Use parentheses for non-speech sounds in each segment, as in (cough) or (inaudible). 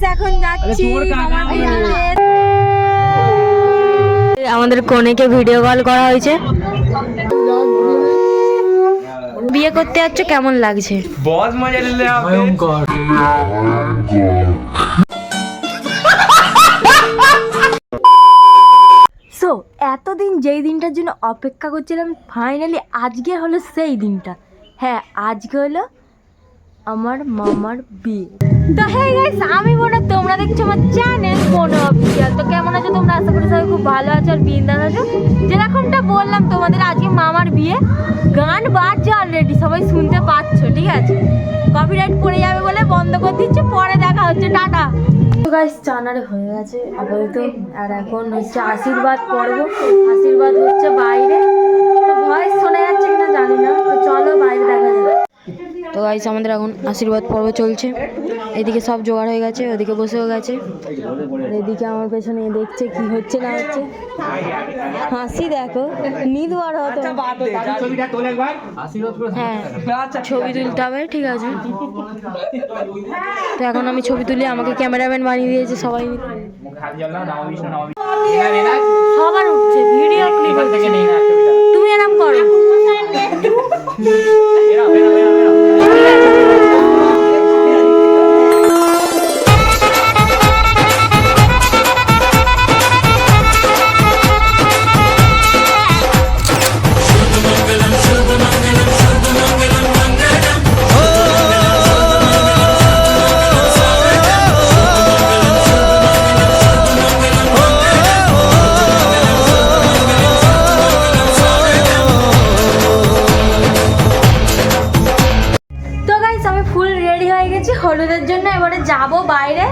Guys এখন যাচ্ছি আমাদের কোনেকে ভিডিও কল করা হয়েছে। বিয়ে করতে যাচ্ছ কেমন লাগছে? বস মজা ভয়ঙ্কর। সো এতদিন যেই দিনটার জন্য অপেক্ষা করছিলাম ফাইনালি আজকে হলো সেই দিনটা। হ্যাঁ আজকে হলো আমার মামার বিয়ে। তো হ্যাঁ গাইস আমি মনে তোমরা দেখছ আমার চ্যানেল কোনো অফিসিয়াল তো কেমন আছো তোমরা? আশা করি সবাই খুব ভালো আছো আর বিন্দাস আছো। যেরকমটা বললাম তোমাদের আজকে মামার বিয়ে। গান বাজছে অলরেডি সবাই শুনতে পাচ্ছ ঠিক আছে? কপিরাইট পড়ে যাবে বলে বন্ধ করে দিচ্ছে পরে দেখা হচ্ছে টাটা। তো গাইস চানারে হয়ে গেছে আপাতত। আর এখন হচ্ছে আশীর্বাদ পর্ব। আশীর্বাদ হচ্ছে বাইরে। তো ভয়েস শোনা যাচ্ছে কিনা জানি না। তো চলো বাইরে দেখা তো গাইস আমাদের এখন আশীর্বাদ পর্ব চলছে। এদিকে সব জোগাড় হয়ে গেছে ওদিকে বসেও গেছে। এদিকে আমার পেছনে দেখছে কি হচ্ছে না হচ্ছে। হাসি দেখো নিদ বড় হতো। হ্যাঁ ছবি তুলতে হবে ঠিক আছে। তো এখন আমি ছবি তুলি আমাকে ক্যামেরাম্যান বানিয়ে দিয়েছে সবাই। সবার উঠছে ভিডিও ক্লিপ তুমি এরকম করো। গেছি হলুদের জন্য এবারে যাব বাইরে।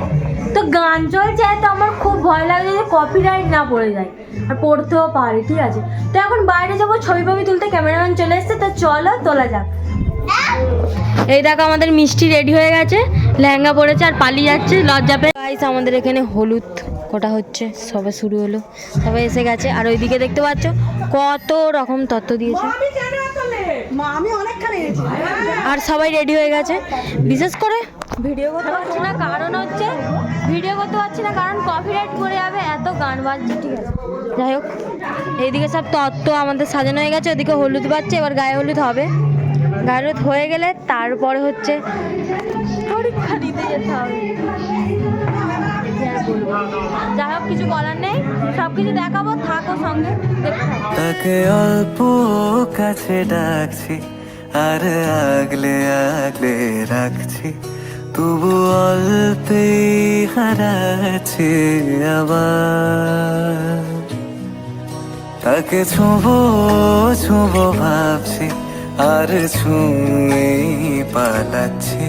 তো গান চলছে তো আমার খুব ভয় লাগে যে কপিরাইট না পড়ে যায়। আর পড়তেও পারে ঠিক আছে? তো এখন বাইরে যাব ছবি ফবি তুলতে ক্যামেরাম্যান চলে এসছে তো চলো তোলা যাক। এই দেখো আমাদের মিষ্টি রেডি হয়ে গেছে। লেহেঙ্গা পড়েছে আর পালিয়ে যাচ্ছে লজ্জা পেয়ে গাইস আমাদের এখানে হলুদ কটা হচ্ছে সবে শুরু হলো। সবাই এসে গেছে আর ওইদিকে দেখতে পাচ্ছ কত রকম তত্ত্ব দিয়েছে। আর সবাই রেডি হয়ে গেছে। বিশেষ করে ভিডিও করতে পারছি না, কারণ হচ্ছে ভিডিও করতে পারছি না, কারণ কপিরাইট করে যাবে, এত গান বাজছে, ঠিক আছে? যাই হোক, এইদিকে সব তত্ত্ব আমাদের সাজানো হয়ে গেছে, ওদিকে হলুদ বাজছে, এবার গায়ে হলুদ হবে। গায়ে হলুদ হয়ে গেলে তারপরে হচ্ছে পরীক্ষা দিতে যেতে হবে। হোক, কিছু বলার নেই সব কিছু দেখাবো, থাকো সঙ্গে। অল্প কাছে ডাকছি, আর তবু অল্পে হারাচ্ছি আবার। তাকে ছোঁবো ছোঁবো ভাবছি, আর ছুঁয়ে পালাচ্ছি।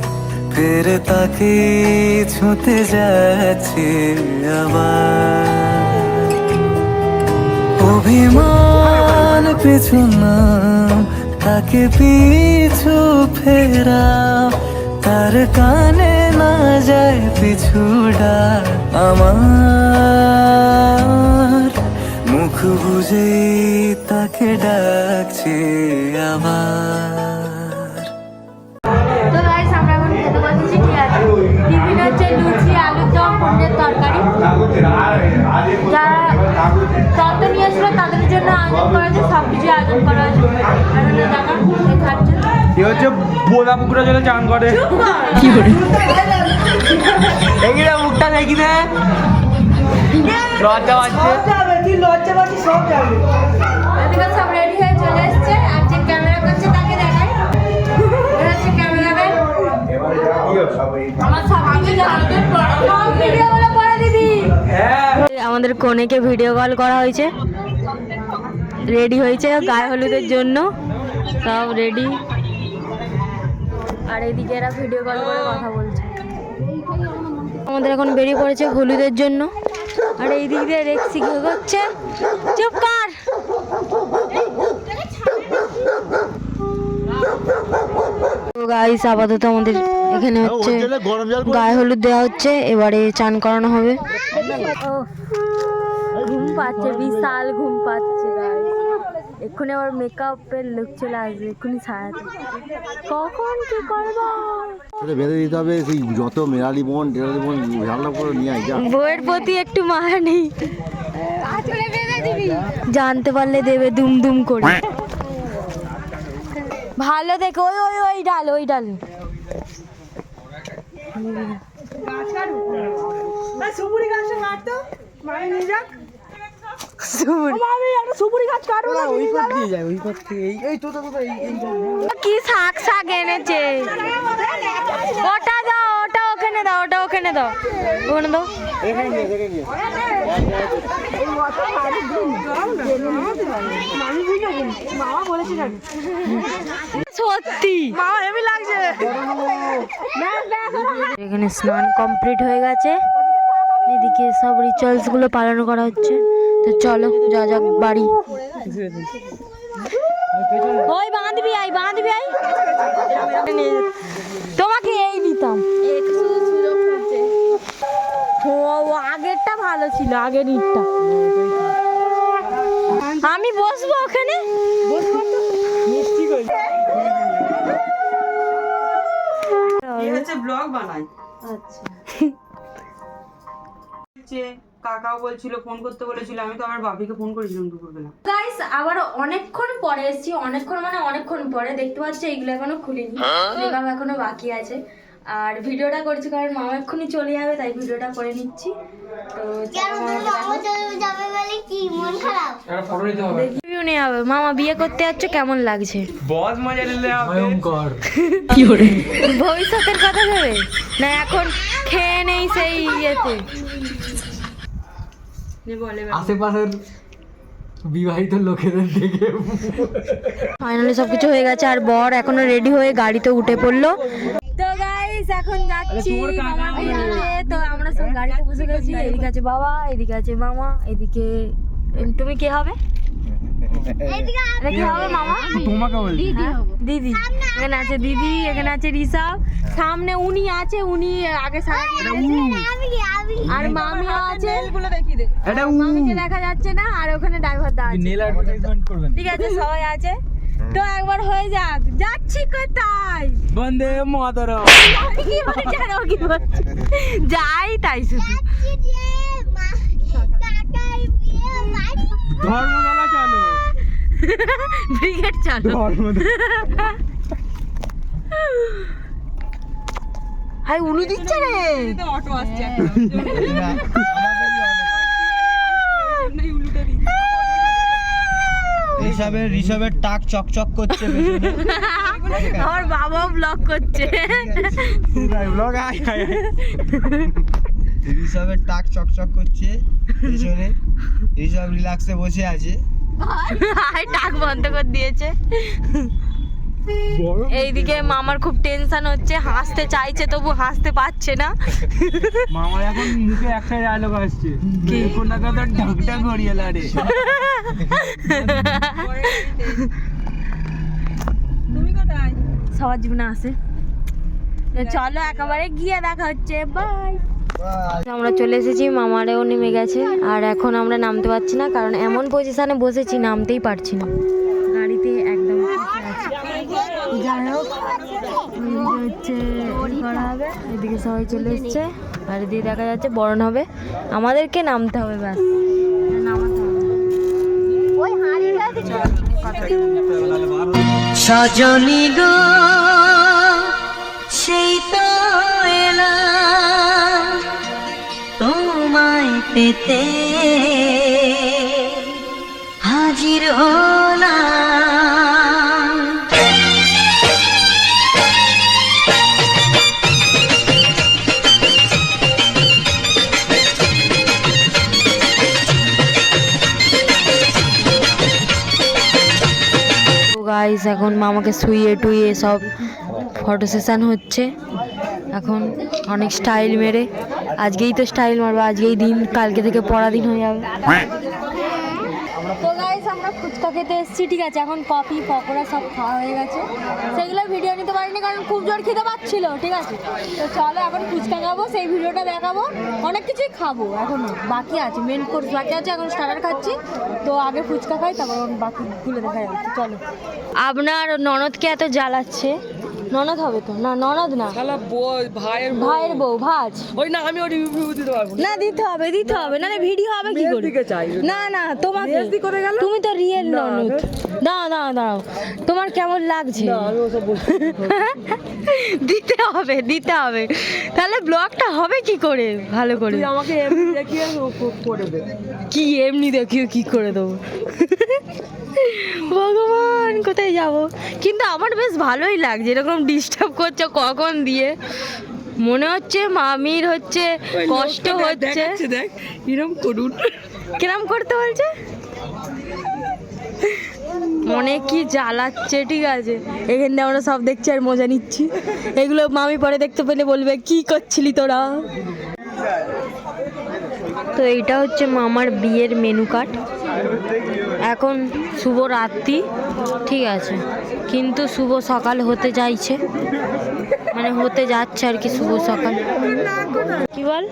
ফের তাকে ছুঁতে যাচ্ছি আবার। অভিমান পিছু নাম তাকে পিছু ফেরা। তার কানে না যায় পিছুডা আমার। মুখ বুঝে তাকে ডাকছে আবার। হচ্ছে বোলা পুকুরে চান করে। মুখটা দেখি দে লজ্জা পাচ্ছে। এদিকে সব রেডি হয়ে চলে এসছে আর যে ক্যামেরা করছে তাকে দেখাই। হচ্ছে ক্যামেরাম্যান আমার সব কিছু জানতে ভিডিওগুলো করে দিবি হ্যাঁ। আমাদের কনেকে ভিডিও কল করা হয়েছে। রেডি হয়েছে গায়ে হলুদের জন্য। সব রেডি আর এদিকে এরা ভিডিও কল করে কথা বলছে। আমাদের এখন বেরিয়ে পড়েছে হলুদের জন্য। আর এই দিক দিয়ে রেক্সি কি হচ্ছে? চুপ কর! গাইস আপাতত আমাদের এখানে হচ্ছে গায়ে হলুদ দেওয়া হচ্ছে এবারে চান করানো হবে। ঘুম পাচ্ছে বিশাল ঘুম পাচ্ছে। এক্ষুনি আবার মেকআপের লুক চলে আসবে এক্ষুনি ছাড়াতে কখন কি করব? বেঁধে দিতে হবে সেই যত মেরালি বোন টেরালি বোন করে নিয়ে আয় যা। বউয়ের প্রতি একটু মায়া নেই জানতে পারলে দেবে দুম দুম করে। ভালো দেখো ওই ওই ওই ডাল ওই ডাল। কি শাক শাক এনেছে? ওটা দাও ওটা ওখানে দাও ওটা ওখানে দাও। ওখানে দাও। সত্যি। এখানে স্নান কমপ্লিট হয়ে গেছে। এদিকে সব রিচুয়ালসগুলো পালন করা হচ্ছে। তো চলো যা যাক বাড়ি। ওই বাঁধবি আই বাঁধবি আই তোমাকে এই দিতাম ও ও আগেরটা ভালো ছিল আগের ইটটা আমি বসবো ওখানে? ব্লগ বানাই। আচ্ছা। কাকাও বলছিল ফোন করতে বলেছিল আমি তো আমার বাপিকে ফোন করেছিলাম দুপুরবেলা। গাইস আবার অনেকক্ষণ পরে এসেছি অনেকক্ষণ মানে অনেকক্ষণ পরে দেখতে পাচ্ছি এইগুলো এখনও খুলিনি মেকআপ এখনও বাকি আছে। আর ভিডিওটা করছি কারণ মামা এক্ষুনি চলে যাবে তাই ভিডিওটা করে নিচ্ছি। তো হবে। রিভিউ নেওয়া হবে মামা বিয়ে করতে যাচ্ছ কেমন লাগছে? বস মজা নিলে হবে। (laughs) ভবিষ্যতের কথা ভেবে। না এখন খেয়ে নেই সেই ইয়েতে। আশেপাশের বিবাহিত লোকেদের দেখে ফাইনালি সবকিছু হয়ে গেছে আর বর এখনও রেডি হয়ে গাড়িতে উঠে পড়ল। তো গাইস এখন যাচ্ছি তো আমরা সব গাড়িতে বসে গেছি এদিকে আছে বাবা এদিকে আছে মামা এদিকে তুমি কে হবে? এটা কি হবে মামা? তোমাকে বলছি। দিদি। এখানে আছে দিদি এখানে আছে রিসাব সামনে উনি আছে উনি আগে সারা। আর মামিও আছে। এটা মামিকে দেখা যাচ্ছে না আর ওখানে ড্রাইভার দা আছে নেল অ্যাডভার্টাইজমেন্ট করবেন। ঠিক আছে সবাই আছে। তো একবার হয়ে যাক। যাচ্ছি কোথায়? বন্দে মাতরম। কি বলছি? আর কি বলছে? যাই তাই শুধু। ধর্মতলা চলো। ব্রিগেড চালো। ধর্মতলা (laughs) হাই উনি দিচ্ছে রে। অটো আসছে ঋষভের ঋষভের টাক চকচক করছে আমার বাবাও ব্লগ করছে। ব্লগ আয় আয় ঋষভের টাক চকচক করছে পেছনে। ঋষভ রিল্যাক্সে বসে আছে। হাই টাক বন্ধ করে দিয়েছে। এইদিকে মামার খুব টেনশন হচ্ছে হাসতে চাইছে তবু হাসতে পারছে না। মামার এখন মুখে একটা ডায়লগ আসছে। কোন না কথা ঢাকটা গড়িয়ে লাড়ে। তুমি কোথায়? সবার জীবনে আসে চলো একেবারে গিয়ে দেখা হচ্ছে। বাই আমরা চলে এসেছি মামারেও নেমে গেছে। আর এখন আমরা নামতে পারছি না কারণ এমন পজিশনে বসেছি নামতেই পারছি না গাড়িতে একদম বসে আছি। যাই হোক এদিকে হচ্ছে করা হবে এদিকে সবাই চলে এসছে। আর এদিকে দেখা যাচ্ছে বরণ হবে। আমাদেরকে নামতে হবে ব্যাস। নামাতে হবে সজনী গো সেই তো এলাম। তোমায় পেতে গাইস এখন মামাকে শুয়ে টুইয়ে সব ফটো সেশান হচ্ছে। এখন অনেক স্টাইল মেরে। আজকেই তো স্টাইল মারবো, আজকেই দিন, কালকে থেকে পড়া দিন হয়ে যাবে তো গাইস গাইস আমরা খেতে এসেছি, ঠিক আছে? এখন কফি, পকোড়া সব খাওয়া হয়ে গেছে। সেগুলো ভিডিও নিতে পারিনি কারণ খুব জোর খেতে পাচ্ছিল, ঠিক আছে? তো চলো এখন ফুচকা খাব, সেই ভিডিওটা দেখাবো। অনেক কিছুই খাব, এখন বাকি আছে মেন কোর্স বাকি আছে, এখন স্টার্টার খাচ্ছি। তো আগে ফুচকা খাই, তারপর বাকিগুলো দেখা যাচ্ছে চলো। আপনার ননদকে এত জ্বালাচ্ছে? ননদ হবে তো? না ননদ না। ভাইয়ের ভাইয়ের বউ ভাজ। ওই না আমি ওর রিভিউ দিতে পারব না। দিতে হবে দিতে হবে। না ভিডিও হবে কি করে? চাই। না না তোমাকে তুমি তো রিয়েল ননদ। দাঁড়াও দাঁড়াও দাঁড়াও তোমার কেমন লাগছে? আমি ওসব বলছি দিতে হবে দিতে হবে। তাহলে ব্লগটা হবে কি করে? ভালো করে। তুই আমাকে এমনি দেখিয়ে করে দে। কি এমনি দেখিও কি করে দেবো? ভগবান কোথায় যাব? কিন্তু আমার বেশ ভালোই লাগছে। এরকম ডিস্টার্ব করছে কখন দিয়ে? মনে হচ্ছে মামির হচ্ছে কষ্ট হচ্ছে। দেখ এরকম করুন। কিরম করতে বলছে? মনে কি জ্বালাচ্ছে ঠিক আছে? এখান দিয়ে আমরা সব দেখছি আর মজা নিচ্ছি। এগুলো মামি পরে দেখতে পেলে বলবে কি করছিলি তোরা? তো এইটা হচ্ছে মামার বিয়ের মেনু কার্ড এখন শুভ রাত্রি ঠিক আছে। কিন্তু শুভ সকাল হতে চাইছে মানে হতে যাচ্ছে আর কি শুভ সকাল। কি বল?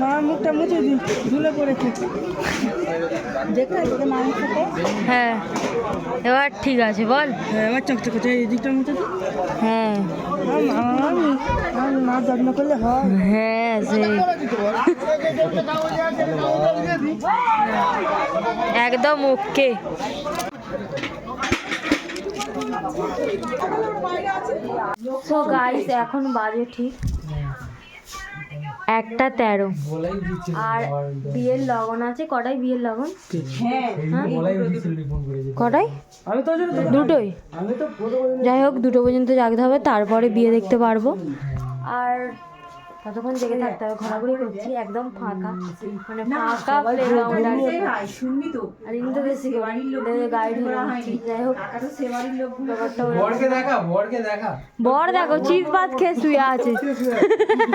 মা মুখটা মুছে দি ধুলে পড়েছে হ্যাঁ এবার ঠিক আছে বল। এবার চকচক হ্যাঁ। হয়। একদম ওকে। গাইস এখন বাজে ঠিক একটা তেরো। আর বিয়ের লগন আছে? কটাই বিয়ের লগন? হ্যাঁ। কটাই দুটোই যাই হোক, দুটো পর্যন্ত জাগতে হবে, তারপরে বিয়ে দেখতে পারব। আর ততক্ষণ জেগে থাকতে হবে ঘোরাঘুরি করছি একদম ফাঁকা। মানে ফাঁকা প্লেগ্রাউন্ড আর শুনবি তো? আর ইনি বেশি গাইড যাই হোক বরকে দেখা বরকে দেখা। বর দেখো চিজ ভাত খেয়ে শুয়ে আছে।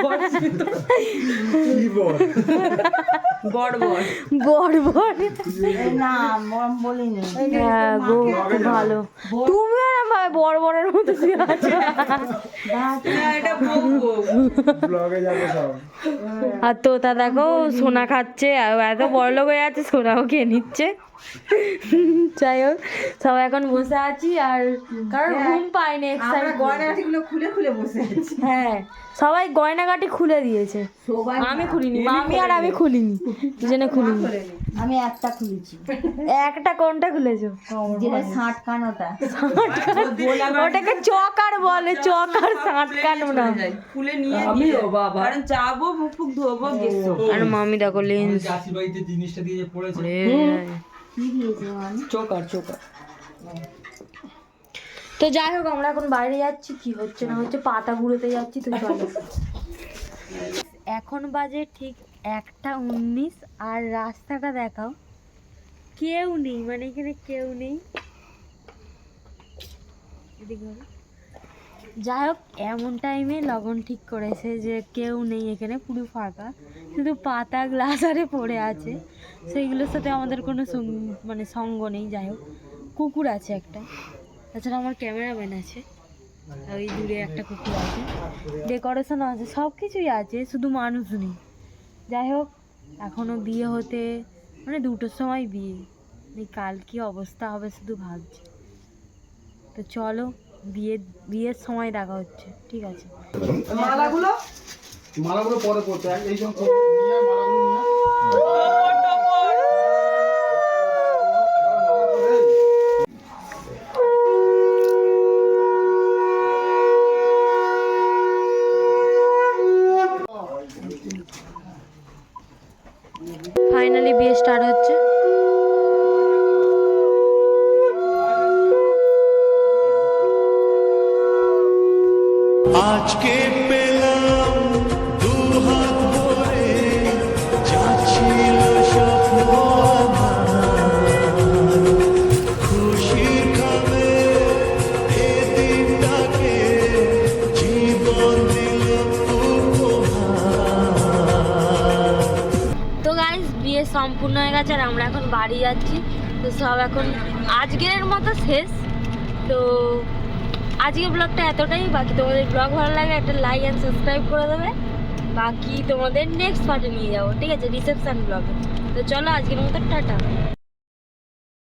বড় বড় বর বর? হ্যাঁ গো ভালো। তুমি ভাই বড় বড়ের মতো আছো। আর তো তা দেখো সোনা খাচ্ছে আর এত বড় লোক হয়ে আছে সোনাও খেয়ে নিচ্ছে। যাই হোক সব এখন বসে আছি আর কারণ ঘুম পাইনি খুলে খুলে বসে আছি। হ্যাঁ সবাই গয়নাগাটি খুলে দিয়েছে। আমি খুলিনি মামি আর আমি খুলিনি দুজনে খুলিনি। আমি একটা খুলেছি। একটা কোনটা খুলেছো? যেটা ষাট কান ওটা। ওটাকে চকার বলে চকার সাঁট কানো না খুলে নিয়ে দিয়ে কারণ যাব মুখ ফুক ধোবো গেছো। আর মামি দেখো লেন্স বাড়িতে জিনিসটা দিয়ে পড়েছে। কি দিয়েছে চোকার চোকার। তো যাই হোক, আমরা এখন বাইরে যাচ্ছি। কি হচ্ছে না হচ্ছে, পাতা গুঁড়োতে যাচ্ছি তো চলো। এখন বাজে ঠিক একটা উনিশ, আর রাস্তাটা দেখাও। কেউ নেই মানে এখানে কেউ নেই। যাই হোক, এমন টাইমে লগন ঠিক করেছে যে কেউ নেই এখানে, পুরো ফাঁকা। শুধু পাতা গ্লাস আরে পড়ে আছে। সেইগুলোর সাথে আমাদের কোনো মানে সঙ্গ নেই, যাই হোক। কুকুর আছে একটা। তাছাড়া আমার ক্যামেরাম্যান আছে ওই দূরে একটা কুকুর আছে ডেকোরেশন আছে সব কিছুই আছে শুধু মানুষ নেই যাই হোক এখনও বিয়ে হতে মানে দুটোর সময় বিয়ে এই কাল কি অবস্থা হবে শুধু ভাবছি তো চলো বিয়ে বিয়ের সময় দেখা হচ্ছে ঠিক আছে মালাগুলো মালাগুলো পরে পড়তে এই জন্য সম্পূর্ণ হয়ে গেছে আর আমরা এখন বাড়ি যাচ্ছি। তো সব এখন আজকের মতো শেষ। তো আজকের ব্লগটা এতটাই। বাকি তোমাদের ব্লগ ভালো লাগে একটা লাইক অ্যান্ড সাবস্ক্রাইব করে দেবে। বাকি তোমাদের নেক্সট পার্টে নিয়ে যাব, ঠিক আছে? রিসেপশান ব্লগে তো চলো আজকের মতো টাটা।